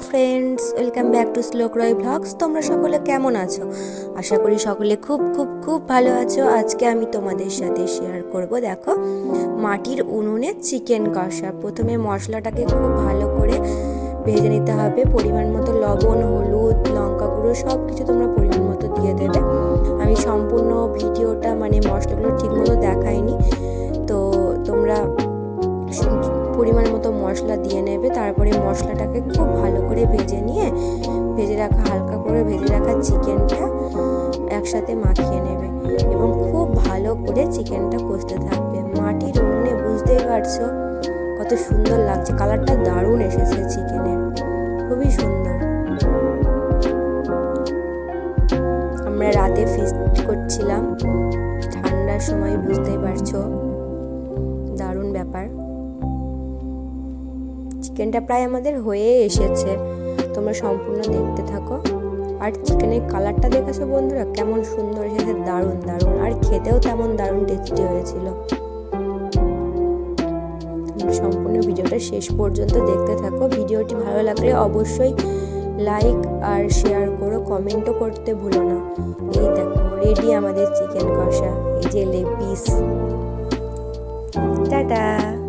Friends welcome back to Shlok Roy blogs তোমরা সকলে কেমন আছো? আশা করি সকলে খুব খুব খুব ভালো আছো। আজকে আমি তোমাদের সাথে শেয়ার করব, দেখো, মাটির উনুনে চিকেন কষা। প্রথমে মশলাটাকে খুব ভালো করে ভেজে নিতে হবে। পরিমাণ মতো লবণ, হলুদ, লঙ্কা গুঁড়ো সব কিছু তোমরা পরিমাণ মতো দিয়ে দেবে। আমি সম্পূর্ণ ভিডিওটা মানে মশলাগুলো ঠিকমতো দেখাইনি মশলা দিয়ে নেবে, তারপরে মশলাটাকে খুব ভালো করে ভেজে নিয়ে, ভেজে রাখা, হালকা করে ভেজে রাখা চিকেনটা একসাথে মাখিয়ে নেবে। এবং খুব ভালো করে চিকেনটা কষতে থাকবে। মাটির উনুনে বুঝতেই পারছ কত সুন্দর লাগছে। কালারটা দারুণ এসেছে চিকেনের। খুবই সুন্দর। আমরা রাতে ফিস্ট করছিলাম। ঠান্ডার সময় বুঝতেই পারছ। দারুণ ব্যাপার। চিকেনটা প্রায় আমাদের হয়ে এসেছে। তোমরা সম্পূর্ণ দেখতে থাকো। আর চিকেনের কালারটা দেখেছ বন্ধুরা? কেমন সুন্দর এসেছে দারুণ দারুণ। আর খেতেও তেমন দারুণ টেস্টি হয়েছিল। সম্পূর্ণ ভিডিওটা শেষ পর্যন্ত দেখতে থাকো। ভিডিওটি ভালো লাগলে অবশ্যই লাইক আর শেয়ার করো। কমেন্টও করতে ভুলো না। এই দেখো রেডি আমাদের চিকেন কষা। এই যে লেগ পিস। টাটা!